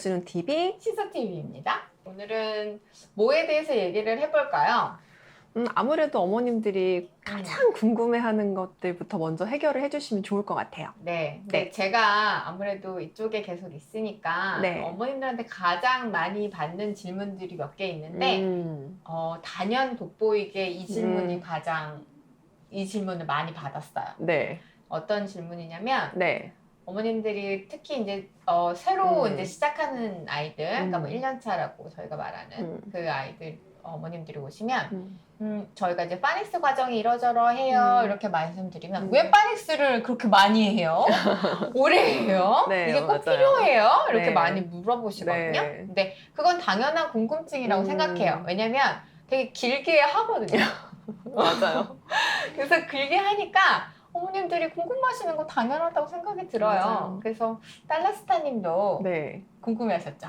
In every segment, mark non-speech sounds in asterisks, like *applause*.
알려주는 TV. 시소TV입니다. 오늘은 뭐에 대해서 얘기를 해볼까요? 음, 아무래도 어머님들이 음. 가장 궁금해하는 것들부터 먼저 해결을 해주시면 좋을 것 같아요. 네, 네. 제가 아무래도 이쪽에 계속 있으니까 네. 어머님들한테 가장 많이 받는 질문들이 몇 개 있는데 음, 어, 단연 돋보이게 이 질문이 음. 가장 이 질문을 많이 받았어요. 네, 어떤 질문이냐면 네, 어머님들이 특히 이제 어, 새로 음. 이제 시작하는 아이들, 그러니까 뭐 음. 1년 차라고 저희가 말하는 음. 그 아이들 어머님들이 오시면 음, 음, 저희가 이제 파닉스 과정이 이러저러 해요. 음. 이렇게 말씀드리면 음. 왜 파닉스를 그렇게 많이 해요? *laughs* 오래 해요? 네, 이게 꼭 맞아요. 필요해요? 이렇게 네. 많이 물어보시거든요. 네. 근데 그건 당연한 궁금증이라고 음. 생각해요. 왜냐면 되게 길게 하거든요. *laughs* 맞아요. *laughs* 그래서 길게 하니까 어머님들이 궁금하시는 거 당연하다고 생각이 들어요. 맞아요. 그래서 달라스타님도 네. 궁금해하셨죠?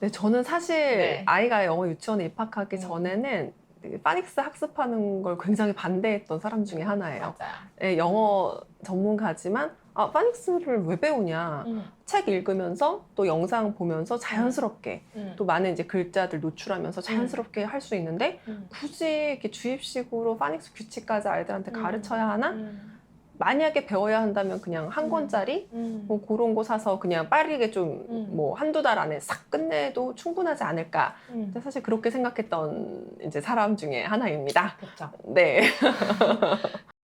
네, 저는 사실 네. 아이가 영어 유치원에 입학하기 음. 전에는 그 파닉스 학습하는 걸 굉장히 반대했던 사람 중에 하나예요. 맞아요. 네, 영어 전문가지만 아, 파닉스를 왜 배우냐? 음, 책 읽으면서 또 영상 보면서 자연스럽게 음, 또 많은 이제 글자들 노출하면서 자연스럽게 할 수 있는데 음, 굳이 이렇게 주입식으로 파닉스 규칙까지 아이들한테 음. 가르쳐야 하나? 음, 만약에 배워야 한다면 그냥 한 음. 권짜리 음. 뭐 그런 거 사서 그냥 빠르게 좀 음. 뭐 한두 달 안에 싹 끝내도 충분하지 않을까. 음. 근데 사실 그렇게 생각했던 이제 사람 중에 하나입니다. 그렇죠. 네. *laughs*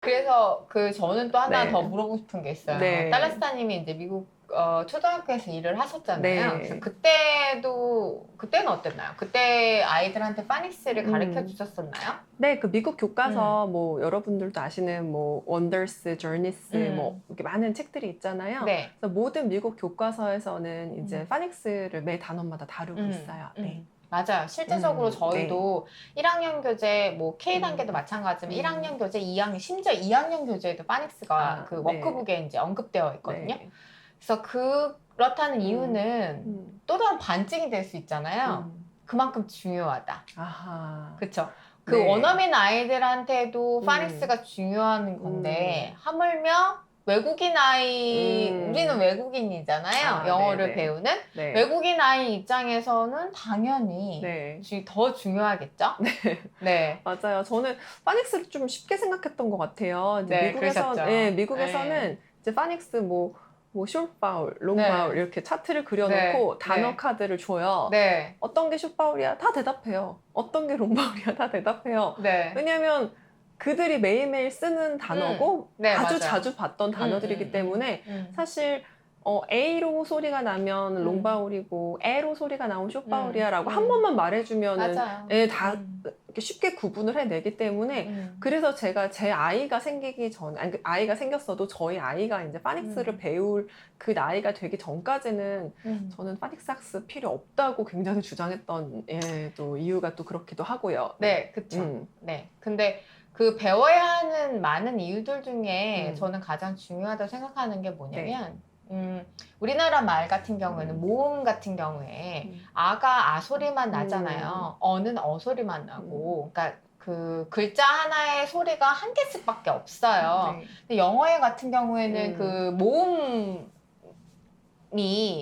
그래서 그 저는 또 하나 네. 더 물어보고 싶은 게 있어요. 네. 달라스타님이 이제 미국 어, 초등학교에서 일을 하셨잖아요. 네. 그래서 그때도 그때는 어땠나요? 그때 아이들한테 파닉스를 음. 가르쳐 주셨었나요? 네, 그 미국 교과서 뭐 여러분들도 아시는 뭐 원더스, 저니스 음. 뭐 이렇게 많은 책들이 있잖아요. 네. 그래서 모든 미국 교과서에서는 이제 음. 파닉스를 매 단원마다 다루고 음, 있어요. 네. 음. 맞아요. 실제적으로 음, 저희도 1학년 교재, 뭐 K 단계도 음. 마찬가지지만 음. 1학년 교재, 2학년 심지어 2학년 교재에도 파닉스가 아, 그 네. 워크북에 이제 언급되어 있거든요. 네. 그래서 그렇다는 이유는 음. 또 다른 반증이 될 수 있잖아요. 음. 그만큼 중요하다. 아하. 그쵸. 그 네. 원어민 아이들한테도 음. 파닉스가 중요한 건데 하물며 외국인 아이 음. 우리는 외국인이잖아요. 아, 영어를 네네. 배우는 네. 외국인 아이 입장에서는 당연히 네. 주- 더 중요하겠죠. 네. *laughs* 맞아요. 저는 파닉스를 좀 쉽게 생각했던 것 같아요. 이제 네, 미국에서, 그러셨죠. 네, 미국에서는 네. 이제 파닉스 뭐, 뭐, 숏바울, 네. 롱바울 이렇게 차트를 그려놓고 네, 단어 네. 카드를 줘요. 네. 어떤 게 숏바울이야? 다 대답해요. 어떤 게 롱바울이야? 다 대답해요. 네. 왜냐하면 그들이 매일매일 쓰는 단어고 네, 아주 맞아요. 자주 봤던 단어들이기 음, 음, 때문에 음. 사실 어, A로 소리가 나면 음. 롱바울이고 L로 소리가 나오면 숏바울이야라고 음, 한 음. 번만 말해주면은 맞아요. 예, 다 음. 이렇게 쉽게 구분을 해내기 때문에 음. 그래서 제가 제 아이가 생기기 전, 아니, 그 아이가 생겼어도 저희 아이가 이제 파닉스를 음. 배울 그 나이가 되기 전까지는 음. 저는 파닉스 학습 필요 없다고 굉장히 주장했던 예, 또 이유가 또 그렇기도 하고요. 네, 그쵸. 음. 네. 근데 그 배워야 하는 많은 이유들 중에 음. 저는 가장 중요하다고 생각하는 게 뭐냐면, 음, 우리나라 말 같은 경우에는 음. 모음 같은 경우에 음. 아가 아 소리만 나잖아요. 어는 어 소리만 나고. 그러니까 그 글자 하나의 소리가 한 개씩밖에 없어요. 네. 근데 영어에 같은 경우에는 음. 그 모음이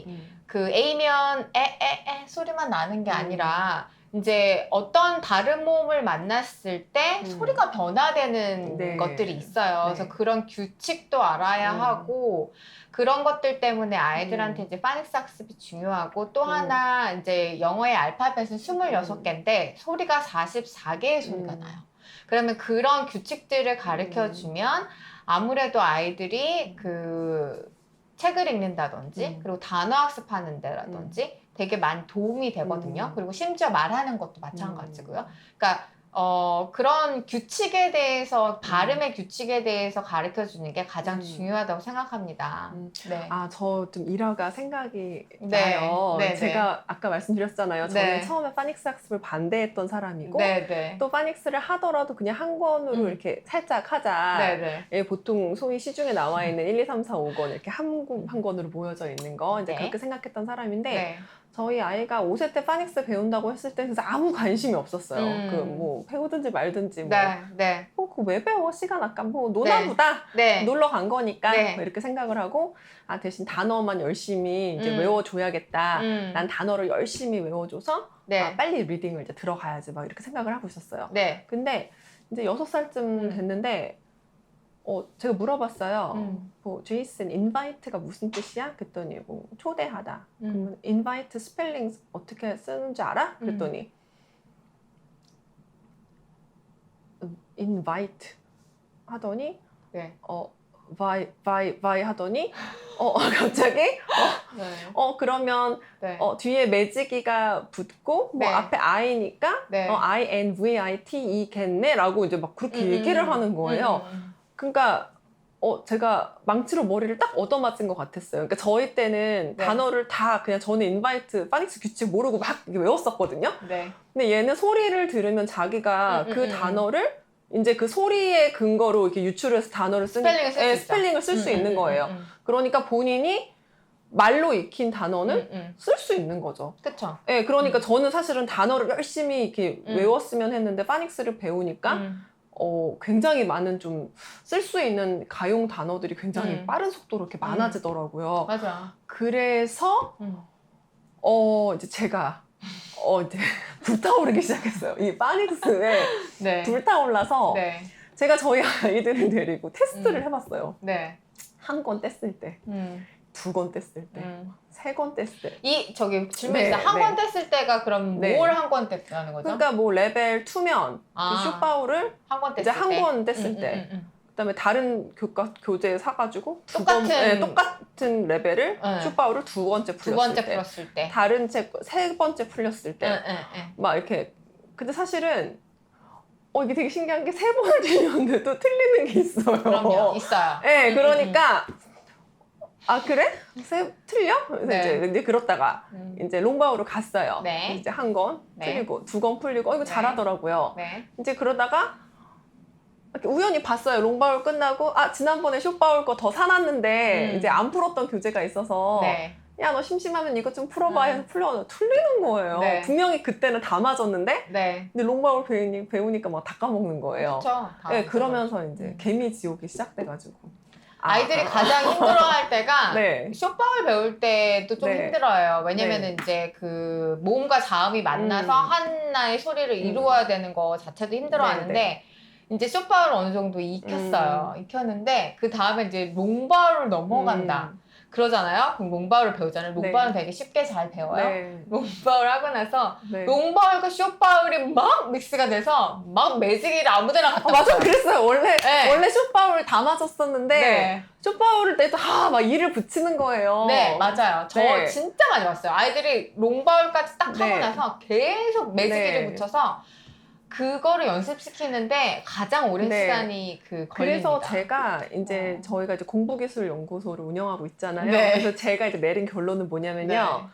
음. 그 A면 에에에 소리만 나는 게 음. 아니라 이제 어떤 다른 모음을 만났을 때 음. 소리가 변화되는 네. 것들이 있어요. 네. 그래서 그런 규칙도 알아야 음. 하고 그런 것들 때문에 아이들한테 이제 파닉스 학습이 중요하고 또 음. 하나 이제 영어의 알파벳은 26개인데 소리가 44개의 소리가 음. 나요. 그러면 그런 규칙들을 가르쳐 음. 주면 아무래도 아이들이 그 책을 읽는다든지 음. 그리고 단어 학습하는 데라든지 되게 많이 도움이 되거든요. 음. 그리고 심지어 말하는 것도 마찬가지고요. 그러니까 어, 그런 규칙에 대해서 발음의 규칙에 대해서 가르쳐 주는 게 가장 음. 중요하다고 생각합니다. 음. 네. 아, 저 좀 일화가 생각이 네. 나요. 네, 제가 아까 말씀드렸잖아요. 저는 네. 처음에 파닉스 학습을 반대했던 사람이고 네, 네. 또 파닉스를 하더라도 그냥 한 권으로 음. 이렇게 살짝 하자. 네, 네. 예, 보통 소위 시중에 나와 있는 1, 2, 3, 4, 5권 이렇게 한, 권- 한 권으로 모여져 있는 거 이제 네. 그렇게 생각했던 사람인데 네. 저희 아이가 5세 때 파닉스 배운다고 했을 때 진짜 아무 관심이 없었어요. 음. 그뭐 배우든지 말든지 뭐. 네, 네, 어, 그거 왜 배워? 시간 아까 뭐 노나 네. 보다. 네. 놀러 간 거니까 네. 뭐 이렇게 생각을 하고 아 대신 단어만 열심히 이제 음. 외워줘야겠다. 음, 난 단어를 열심히 외워줘서 네, 아, 빨리 리딩을 이제 들어가야지 막 이렇게 생각을 하고 있었어요. 네. 근데 이제 여섯 살쯤 음. 됐는데 어 제가 물어봤어요. 음. 뭐 제이슨 인바이트가 무슨 뜻이야? 그랬더니 뭐 초대하다. 음. 그러면 인바이트 스펠링 어떻게 쓰는지 알아? 그랬더니 인바이트 하더니 네. 어 바이 바이 바이 하더니 어 *laughs* 갑자기 네. 어 그러면 네. 어 뒤에 매지기가 붙고 뭐 네. 앞에 I니까 네. 어 I N V I T E겠네 라고 이제 막 그렇게 음, 얘기를 음, 하는 거예요. 음, 그러니까 어 제가 망치로 머리를 딱 얻어맞은 것 같았어요. 그러니까 저희 때는 네. 단어를 다 그냥 저는 인바이트 파닉스 규칙 모르고 막 외웠었거든요. 음. 네. 근데 얘는 소리를 들으면 자기가 음, 음, 그 음, 단어를 이제 그 소리의 근거로 이렇게 유출해서 단어를 쓰는 스펠링을 쓸 수 예, 있죠. 스펠링을 쓸 수 음, 있는 음, 거예요. 음, 음. 그러니까 본인이 말로 익힌 단어는 음, 음. 쓸수 있는 거죠. 그쵸. 예, 그러니까 음. 저는 사실은 단어를 열심히 이렇게 음. 외웠으면 했는데 파닉스를 배우니까 음. 어, 굉장히 많은 좀 쓸 수 있는 가용 단어들이 굉장히 음. 빠른 속도로 이렇게 많아지더라고요. 맞아. 그래서 음. 어 이제 제가 어 이제 *laughs* 불타오르기 시작했어요. 이 파닉스에 *laughs* 네. 불타올라서 네. 제가 저희 아이들을 데리고 테스트를 음. 해봤어요. 네. 한 권 뗐을 때, 음. 두 권 뗐을 때, 음. 세 권 뗐을 때. 이 저기 질문 네, 있어요. 한권 네. 뗐을 때가 그럼 네. 뭘 한 권 뗐다는 거죠? 그러니까 뭐 레벨 2면 아. 그 쇼파울을 한권 뗐을 이제 때. 한 권 뗐을 음, 때, 음, 음, 그다음에 다른 교과 교재 사가지고 두 똑같은- 번- 네, 똑같은 레벨을 네. 쇼파울을 두 번째 음. 풀렸을 두 번째 때, 풀었을 때. 다른 책 세 번째 풀렸을 때, 응, 응, 응. 막 이렇게 근데 사실은 어 이게 되게 신기한 게 세 번을 *laughs* 틀렸는데도 틀리는 게 있어요. 그럼요. 있어요. 네, 음, 그러니까 아 그래? 세 틀려? 그래서 네. 이제 그렇다가 음, 음. 이제 롱바우로 갔어요. 네. 이제 한권 네. 틀리고 두권 풀리고 어 이거 네. 잘하더라고요. 네. 이제 그러다가 이렇게 우연히 봤어요. 롱바울 끝나고 아 지난번에 쇼바울 거 더 사놨는데 음. 이제 안 풀었던 교재가 있어서 네. 야너 심심하면 이것 좀 풀어봐 해서 음. 풀려 틀리는 거예요. 네. 분명히 그때는 다 맞았는데 네. 근데 롱바울 배우니, 배우니까 막 다 까먹는 거예요. 그렇죠. 네, 그러면서 이제 음. 개미 지옥이 시작돼가지고 아, 아이들이 아, 가장 힘들어할 때가 *laughs* 네. 쇼파울 배울 때도 좀 네. 힘들어요. 왜냐면 은 이제 그 모음과 자음이 만나서 음. 하나의 소리를 이루어야 되는 거 자체도 힘들어하는데 네, 이제 쇼파울을 어느 정도 익혔어요. 익혔는데 그 다음에 이제 롱바울을 넘어간다. 음. 그러잖아요. 그럼 롱바울을 배우잖아요. 롱바울은 네. 되게 쉽게 잘 배워요. 네. 롱바울 하고 나서 네. 롱바울과 쇼바울이 막 믹스가 돼서 막 매직이를 아무데나 갖다 어, 맞아. 그랬어요. 원래 네. 원래 쇼파울 다 맞았었는데 네. 쇼파울을 때도 하막 이를 붙이는 거예요. 네, 맞아요. 저 네. 진짜 많이 봤어요. 아이들이 롱바울까지 딱 하고 네. 나서 계속 매직이를 네. 붙여서 그거를 연습시키는데 가장 오랜 네. 시간이 그 걸립니다. 그래서 제가 이제 어. 저희가 이제 공부기술연구소를 운영하고 있잖아요. 네. 그래서 제가 이제 내린 결론은 뭐냐면요. 네.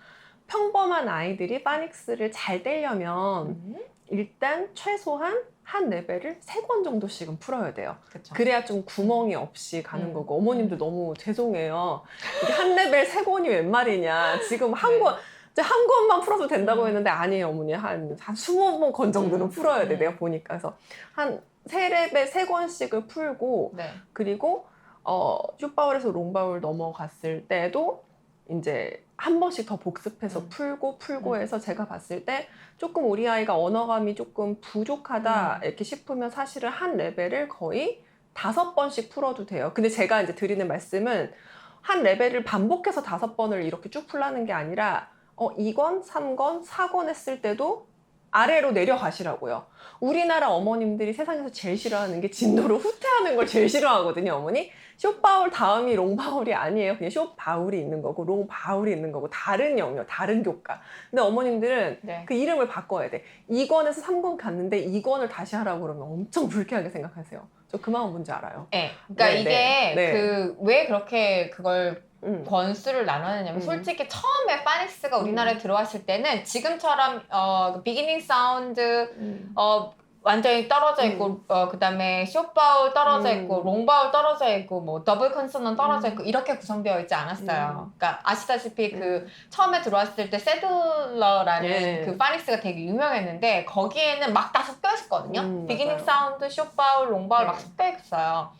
평범한 아이들이 파닉스를 잘 떼려면 음, 일단 최소한 한 레벨을 세 권 정도씩은 풀어야 돼요. 그쵸. 그래야 좀 구멍이 없이 가는 음. 거고 어머님들 너무 죄송해요. 이게 한 레벨 세 권이 웬 말이냐. 지금 한 네. 권, 한 권만 풀어도 된다고 음. 했는데 아니에요 어머니 한, 한 20권 정도는 음. 풀어야 돼 음. 내가 보니까 그래서 한세 레벨 세 권씩을 풀고 네. 그리고 어 슈바울에서 롱바울 넘어갔을 때도 이제 한 번씩 더 복습해서 음. 풀고 풀고 음. 해서 제가 봤을 때 조금 우리 아이가 언어감이 조금 부족하다 음. 이렇게 싶으면 사실은 한 레벨을 거의 다섯 번씩 풀어도 돼요. 근데 제가 이제 드리는 말씀은 한 레벨을 반복해서 다섯 번을 이렇게 쭉 풀라는 게 아니라 어 2권, 3권, 4권 했을 때도 아래로 내려가시라고요. 우리나라 어머님들이 세상에서 제일 싫어하는 게 진도를 후퇴하는 걸 제일 싫어하거든요, 어머니. 쇼바울 다음이 롱바울이 아니에요. 그냥 쇼바울이 있는 거고, 롱바울이 있는 거고, 다른 영역, 다른 교과. 근데 어머님들은 네. 그 이름을 바꿔야 돼. 2권에서 3권 갔는데 2권을 다시 하라고 그러면 엄청 불쾌하게 생각하세요. 저 그 마음 뭔지 알아요. 네. 그러니까 네, 이게 네, 네. 그왜 그렇게 그걸 음. 권수를 나누냐면 음. 솔직히 처음에 파닉스가 우리나라에 들어왔을 때는 지금처럼 어 비기닝 사운드 음. 어 완전히 떨어져 있고 어, 그다음에 숏바울 떨어져 음. 있고 롱바울 떨어져 있고 뭐 더블 컨소넌 떨어져 음. 있고 이렇게 구성되어 있지 않았어요. 음. 그러니까 아시다시피 그 음. 처음에 들어왔을 때 세둘러라는 예. 그 파닉스가 되게 유명했는데 거기에는 막 다 섞여 있었거든요. 음, 비기닝. 사운드, 숏바울, 롱바울 네. 막 섞여 있어요.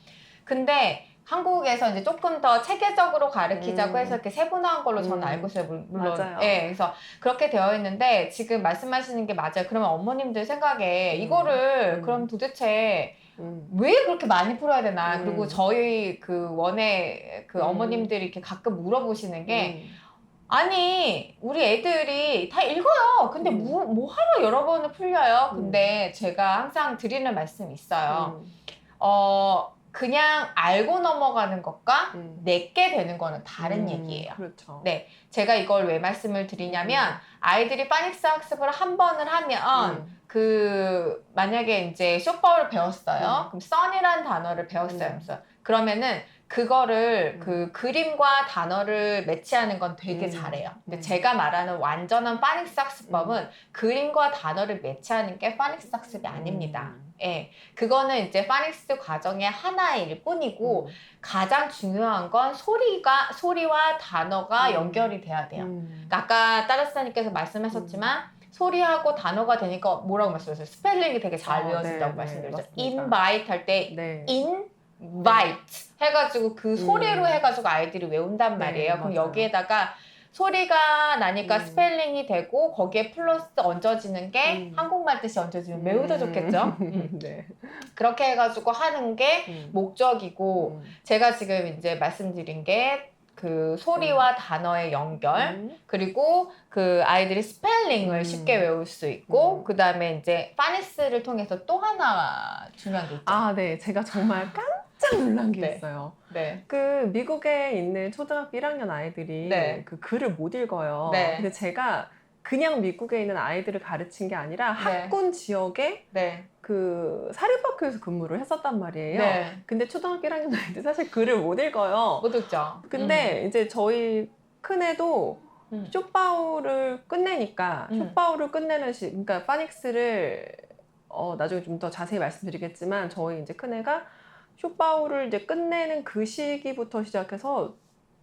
근데 한국에서 이제 조금 더 체계적으로 가르치자고 음. 해서 이렇게 세분화한 걸로 저는 음. 알고 있어요. 물- 물론. 맞아요. 예, 그래서 그렇게 되어 있는데 지금 말씀하시는 게 맞아요. 그러면 어머님들 생각에 음. 이거를 음. 그럼 도대체 음. 왜 그렇게 많이 풀어야 되나? 음. 그리고 저희 그 원에 그 음. 어머님들이 이렇게 가끔 물어보시는 게 음. 아니 우리 애들이 다 읽어요. 근데 음. 뭐, 뭐 하러 여러 번을 풀려요? 근데 제가 항상 드리는 말씀이 있어요. 음. 어 그냥 알고 넘어가는 것과 음. 내게 되는 거는 다른 음, 얘기예요. 그렇죠. 네. 제가 이걸 왜 말씀을 드리냐면 아이들이 파닉스 학습을 한 번을 하면 음. 그 만약에 이제 쇼파울을 배웠어요. 음. 그럼 sun이라는 단어를 배웠어요. 음. 그러면은 그거를 음. 그 그림과 단어를 매치하는 건 되게 음. 잘해요. 근데 음. 제가 말하는 완전한 파닉스 학습법은 그림과 단어를 매치하는 게 파닉스 학습이 아닙니다. 음. 예, 그거는 이제 파닉스 과정의 하나일 뿐이고 가장 중요한 건 소리가 소리와 단어가 음. 연결이 돼야 돼요. 음. 그러니까 아까 따라스타님께서 말씀하셨지만 소리하고 단어가 되니까 뭐라고 말씀하셨어요? 스펠링이 되게 잘 어, 외워진다고 네, 말씀드렸죠. 네, invite 할 때 네. invite 해가지고 그 소리로 음. 해가지고 아이들이 외운단 네, 말이에요. 그럼 맞아요. 여기에다가 소리가 나니까 음. 스펠링이 되고 거기에 플러스 얹어지는 게 음. 한국말 뜻이 얹어지면 매우 더 좋겠죠. *laughs* 음. 네. 그렇게 해가지고 하는 게 음. 목적이고 음. 제가 지금 이제 말씀드린 게 그 소리와 단어의 연결 음. 그리고 그 아이들이 스펠링을 음. 쉽게 외울 수 있고 음. 그 다음에 이제 파니스를 통해서 또 하나 중요한 게 있죠. 아, 네. 제가 정말 깜 *laughs* 짝 놀란 게 네. 있어요. 네. 그 미국에 있는 초등학교 1학년 아이들이 네. 그 글을 못 읽어요. 네. 근데 제가 그냥 미국에 있는 아이들을 가르친 게 아니라 네. 학군 지역에 네. 그 사립학교에서 근무를 했었단 말이에요. 네. 근데 초등학교 1학년 아이들 사실 글을 못 읽어요. 못 읽죠. 근데 이제 저희 큰애도 음. 쇼파울을 끝내니까 음. 쇼파울을 끝내는 시 그러니까 파닉스를 어 나중에 좀 더 자세히 말씀드리겠지만 저희 이제 큰애가 쇼파울을 이제 끝내는 그 시기부터 시작해서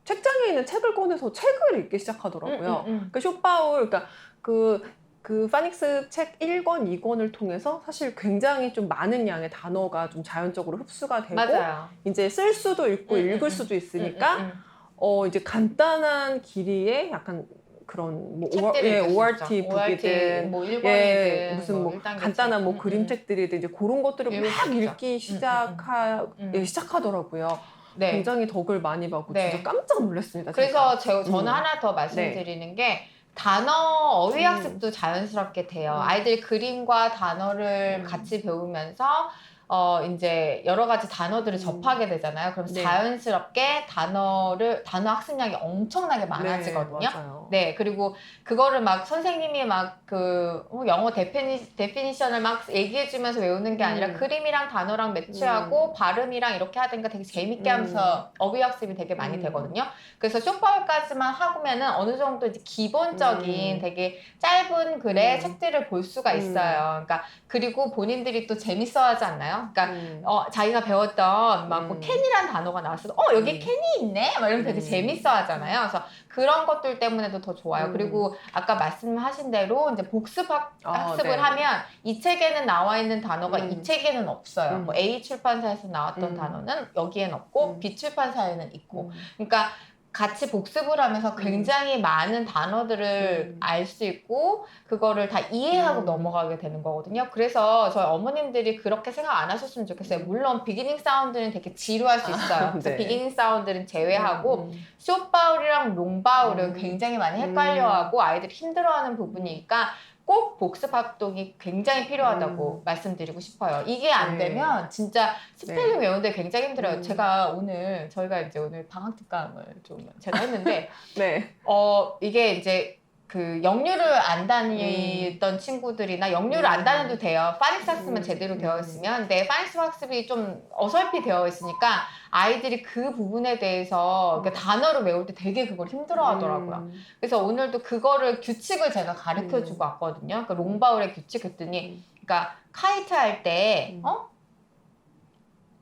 책장에 있는 책을 꺼내서 책을 읽기 시작하더라고요. 음, 음, 그 쇼파울 그러니까 그 그 파닉스 책 1권, 2권을 통해서 사실 굉장히 좀 많은 양의 단어가 좀 자연적으로 흡수가 음. 되고 맞아요. 이제 쓸 수도 있고 음, 음, 읽을 음. 수도 있으니까 음, 음, 어 이제 간단한 길이의 약간 그런 뭐 음. 책들을 예, ORT. 북이든 뭐 1권이든 예, 무슨 뭐 일단계 간단한 책. 뭐 음, 음. 그림책들이든 이제 그런 것들을 수 막. 읽기 시작하 음. 예, 시작하더라고요. 네. 굉장히 덕을 많이 받고 네. 진짜 깜짝 놀랐습니다. 그래서 제가. 제, 저는 음. 하나 더 말씀드리는 게 단어 어휘 음. 학습도 자연스럽게 돼요. 음. 아이들이 그림과 단어를 음. 같이 배우면서 어 이제 여러 가지 단어들을 음. 접하게 되잖아요. 그럼 네. 자연스럽게 단어를 단어 학습량이 엄청나게 많아지거든요. 네, 맞아요. 네, 그리고 그거를 막 선생님이 막 그 영어 데피니, 데피니션을 막 얘기해주면서 외우는 게 아니라 음. 그림이랑 단어랑 매치하고 발음이랑 이렇게 하든가 되게 재밌게 음. 하면서 어휘 학습이 되게 많이 음. 되거든요. 그래서 쇼파울까지만 하면은 어느 정도 이제 기본적인 음. 되게 짧은 글의 음. 책들을 볼 수가 음. 있어요. 그러니까 그리고 본인들이 또 재밌어하지 않나요? 그러니까 음. 어, 자기가 배웠던 막뭐 음. 캔이란 단어가 나왔어도 어 여기 음. 캔이 있네 막 이러면 되게 음. 재밌어 하잖아요 그래서 그런 것들 때문에도 더 좋아요 음. 그리고 아까 말씀하신 대로 이제 복습 학, 아, 학습을 네. 하면 이 책에는 나와 있는 단어가 음. 이 책에는 없어요 음. 뭐 A 출판사에서 나왔던 음. 단어는 여기엔 없고 음. B 출판사에는 있고 음. 그러니까 같이 복습을 하면서 굉장히 많은 단어들을 음. 알 수 있고 그거를 다 이해하고 음. 넘어가게 되는 거거든요. 그래서 저희 어머님들이 그렇게 생각 안 하셨으면 좋겠어요. 물론 비기닝 사운드는 되게 지루할 수 있어요. 그래서 네. 비기닝 사운드는 제외하고 음. 숏바울이랑 롱바울은 음. 굉장히 많이 헷갈려하고 아이들이 힘들어하는 부분이니까 꼭 복습 활동이 굉장히 필요하다고 음. 말씀드리고 싶어요. 이게 안 네. 되면 진짜 스펠링 외우는데 굉장히 힘들어요. 음. 제가 오늘 저희가 이제 오늘 방학 특강을 좀 제가 했는데 *laughs* 네. 어 이게 이제 그 영유를 안 다니던 친구들이나 영유를 안 음. 다녀도 돼요. 파닉스 학습만 음. 제대로 되어 음. 있으면 근데 파닉스 학습이 좀 어설피 되어 있으니까 아이들이 그 부분에 대해서 그러니까 단어를 외울 때 되게 그걸 힘들어 하더라고요. 음. 그래서 오늘도 그거를 규칙을 제가 가르쳐 주고 음. 왔거든요. 그러니까 롱바울의 규칙 했더니 그러니까 카이트 할때 음. 어?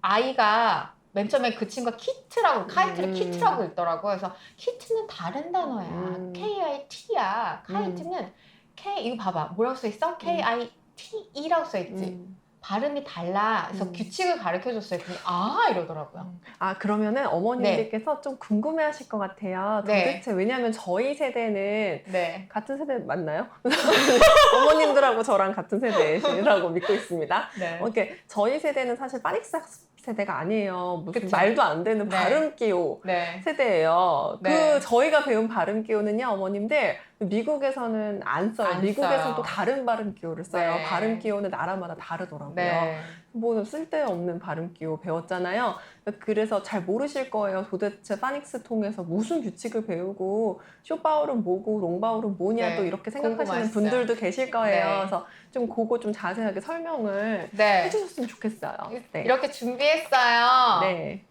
아이가 맨 처음에 그 친구가 키트라고 카이트를 음. 키트라고 읽더라고요. 그래서 키트는 다른 단어야. 음. K I T야. 카이트는 K 이거 봐봐. 뭐라고 써 있어? K I T E라고 써 있지. 음. 발음이 달라. 그래서 음. 규칙을 가르쳐 줬어요. 근데 아 이러더라고요. 아 그러면은 어머님들께서 좀 궁금해하실 것 같아요. 네. 도대체 왜냐하면 저희 세대는 네. 같은 세대 맞나요? *laughs* 어머님들하고 저랑 같은 세대시라고 믿고 있습니다. 네. 어, 이렇게 저희 세대는 사실 파닉스 세대가 아니에요. 무슨 그쵸. 말도 안 되는 네. 발음 기호 네. 세대예요. 네. 그 저희가 배운 발음 기호는요, 어머님들 미국에서는 안 써요. 안 미국에서는 써요. 또 다른 발음 기호를 써요. 네. 발음 기호는 나라마다 다르더라고요. 네. 뭐 쓸데없는 발음 기호 배웠잖아요. 그래서 잘 모르실 거예요. 도대체 파닉스 통해서 무슨 규칙을 배우고 쇼바울은 뭐고 롱바울은 뭐냐 네. 또 이렇게 생각하시는? 분들도 계실 거예요. 네. 그래서 좀 그거 좀 자세하게 설명을 네. 해주셨으면 좋겠어요. 네. 이렇게 준비했어요. 네.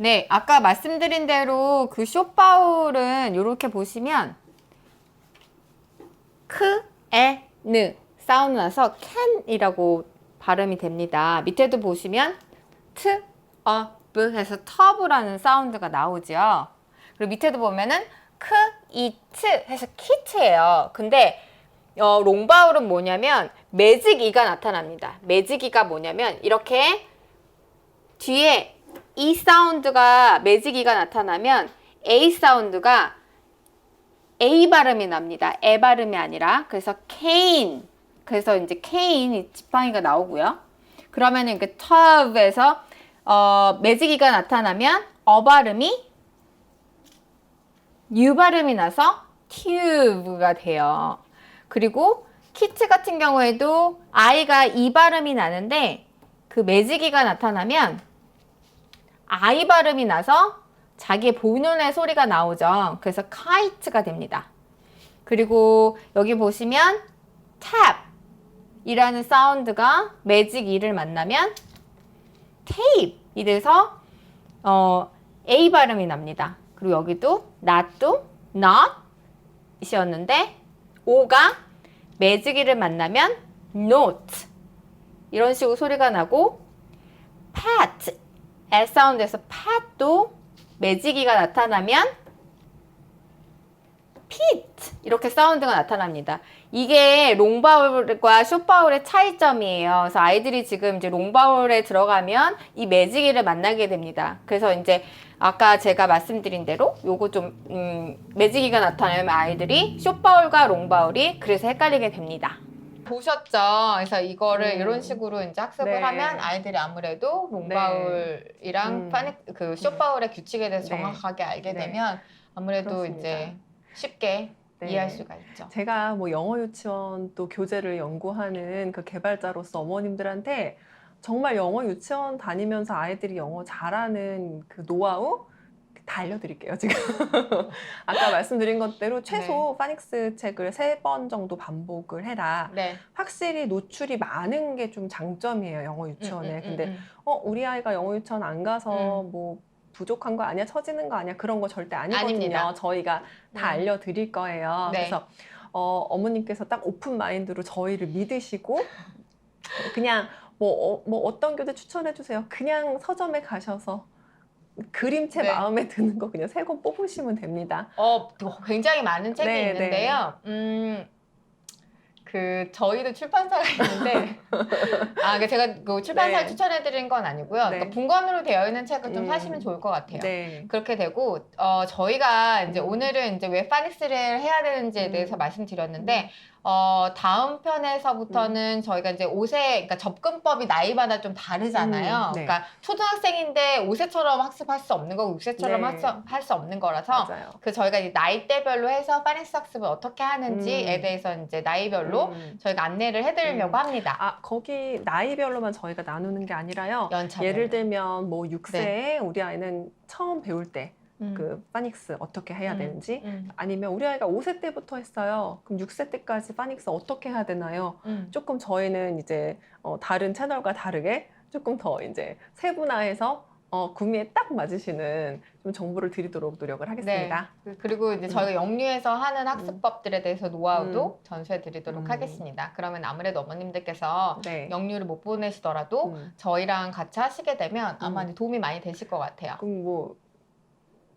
네, 아까 말씀드린 대로 그 쇼파울은 이렇게 보시면 크, 에, 느 사운드 나서 캔이라고 발음이 됩니다. 밑에도 보시면 트, 어, 브 해서 터브라는 사운드가 나오죠. 그리고 밑에도 보면은 크, 이, 트 해서 키트예요. 근데 어, 롱바울은 뭐냐면 매직 이가 나타납니다. 매직 이가 뭐냐면 이렇게 뒤에 이 사운드가 매직이가 나타나면 A 사운드가 A 발음이 납니다. 에 발음이 아니라 그래서 케인 그래서 이제 케인 이 지팡이가 나오고요. 그러면 이게 터브에서 어, 매직이가 나타나면 어 발음이 U 발음이 나서 튜브가 돼요. 그리고 키트 같은 경우에도 아이가 이 발음이 나는데 그 매직이가 나타나면 아이 발음이 나서 자기의 본연의 소리가 나오죠. 그래서 카이트가 됩니다. 그리고 여기 보시면 탭 이라는 사운드가 매직 이를 만나면 테이프 이래서 어, A 발음이 납니다. 그리고 여기도 not도 not 이었는데 O가 매직이를 만나면 note 이런 식으로 소리가 나고 pat S 사운드에서 pat도 매지기가 나타나면 pit 이렇게 사운드가 나타납니다. 이게 롱바울과 숏바울의 차이점이에요. 그래서 아이들이 지금 이제 롱바울에 들어가면 이 매지기를 만나게 됩니다. 그래서 이제 아까 제가 말씀드린 대로 요거 좀 음, 매지기가 나타나면 아이들이 숏바울과 롱바울이 그래서 헷갈리게 됩니다. 보셨죠? 그래서 이거를 음. 이런 식으로 이제 학습을 네. 하면 아이들이 아무래도 롱바울이랑 음. 파닉 그 쇼바울의 규칙에 대해서 네. 정확하게 알게 네. 되면 아무래도 그렇습니다. 이제 쉽게 네. 이해할 수가 있죠. 제가 뭐 영어 유치원 또 교재를 연구하는 그 개발자로서 어머님들한테 정말 영어 유치원 다니면서 아이들이 영어 잘하는 그 노하우 다 알려드릴게요 지금 *laughs* 아까 말씀드린 것대로 최소 네. 파닉스 책을 세 번 정도 반복을 해라 네. 확실히 노출이 많은 게 좀 장점이에요 영어 유치원에 음, 음, 근데 음, 어 우리 아이가 영어 유치원 안 가서 뭐 부족한 거 아니야 처지는 거 아니야 그런 거 절대 아니거든요 아닙니다. 저희가 다 음. 알려드릴 거예요 네. 그래서 어, 어머님께서 딱 오픈 마인드로 저희를 믿으시고 그냥 뭐, 어, 뭐 어떤 교재 추천해 주세요 그냥 서점에 가셔서 그림체 네. 마음에 드는 거 그냥 세 권 뽑으시면 됩니다 어, 굉장히 많은 책이 네, 있는데요. 음, 그 저희도 출판사가 있는데, *laughs* 아, 그 제가 그 출판사를 네. 추천해드린 건 아니고요. 네. 그러니까 분권으로 되어 있는 책을 좀 음. 사시면 좋을 것 같아요. 네 그렇게 되고 어 저희가 이제 음. 오늘은 이제 왜 파닉스를 해야 되는지에 음. 대해서 말씀드렸는데 어 다음 편에서부터는 저희가 이제 옷의 그러니까 접근법이 나이마다 좀 다르잖아요. 음, 네. 그러니까 초등학생인데 5세처럼 학습할 수 없는 거고 6세처럼 네. 할수 없는 거라서 맞아요 그 저희가 이제 나이대별로 해서 파닉스 학습을 어떻게 하는지에 음. 대해서 이제 나이별로 음. 저희가 안내를 해드리려고 음. 합니다. 아 거기 나이별로만 저희가 나누는 게 아니라요 연차 예를 들면 뭐 6세에 우리 아이는 처음 배울 때 그 파닉스 어떻게 해야 음. 되는지 음. 아니면 우리 아이가 5세 때부터 했어요. 그럼 6세 때까지 파닉스 어떻게 해야 되나요? 음. 조금 저희는 이제 어, 다른 채널과 다르게 조금 더 이제 세분화해서 어, 구미에 딱 맞으시는 좀 정보를 드리도록 노력을 하겠습니다. 그- 그리고 이제 저희가 영유에서 하는 학습법들에 대해서 노하우도 전수해 드리도록 음. 하겠습니다. 그러면 아무래도 어머님들께서 네. 영유를 못 보내시더라도 음. 저희랑 같이 하시게 되면 아마 음. 도움이 많이 되실 것 같아요. 그럼 뭐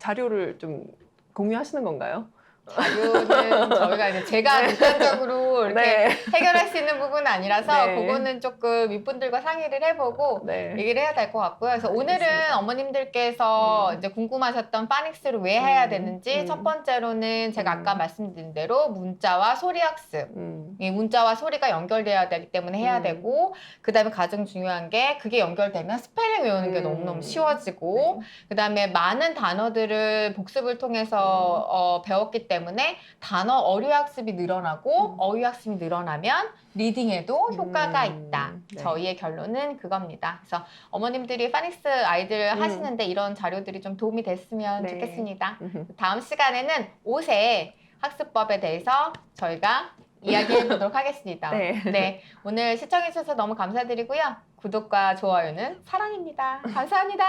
자료를 좀 공유하시는 건가요? 자료는 저희가 이제 제가 극단적으로 이렇게 네. 해결할 수 있는 부분은 아니라서 네. 그거는 조금 윗분들과 상의를 해보고 네. 얘기를 해야 될 것 같고요. 그래서 알겠습니다. 오늘은 어머님들께서 음. 이제 궁금하셨던 파닉스를 왜 해야 음, 되는지 음. 첫 번째로는 제가 음. 아까 말씀드린 대로 문자와 소리 학습. 음. 이 문자와 소리가 연결돼야 되기 때문에 해야 음. 되고 그다음에 가장 중요한 게 그게 연결되면 스펠링 외우는 게 음. 너무너무 쉬워지고 그다음에 많은 단어들을 복습을 통해서 음. 어, 배웠기 때문에 단어 어휘 학습이 늘어나고 음. 어휘 학습이 늘어나면 리딩에도 효과가 음. 있다. 네. 저희의 결론은 그겁니다. 그래서 어머님들이 파닉스 아이들 음. 하시는데 이런 자료들이 좀 도움이 됐으면 네. 좋겠습니다. 음. 다음 시간에는 옷의 학습법에 대해서 저희가 이야기해 보도록 하겠습니다. 네. 오늘 시청해 주셔서 너무 감사드리고요. 구독과 좋아요는 사랑입니다. 감사합니다.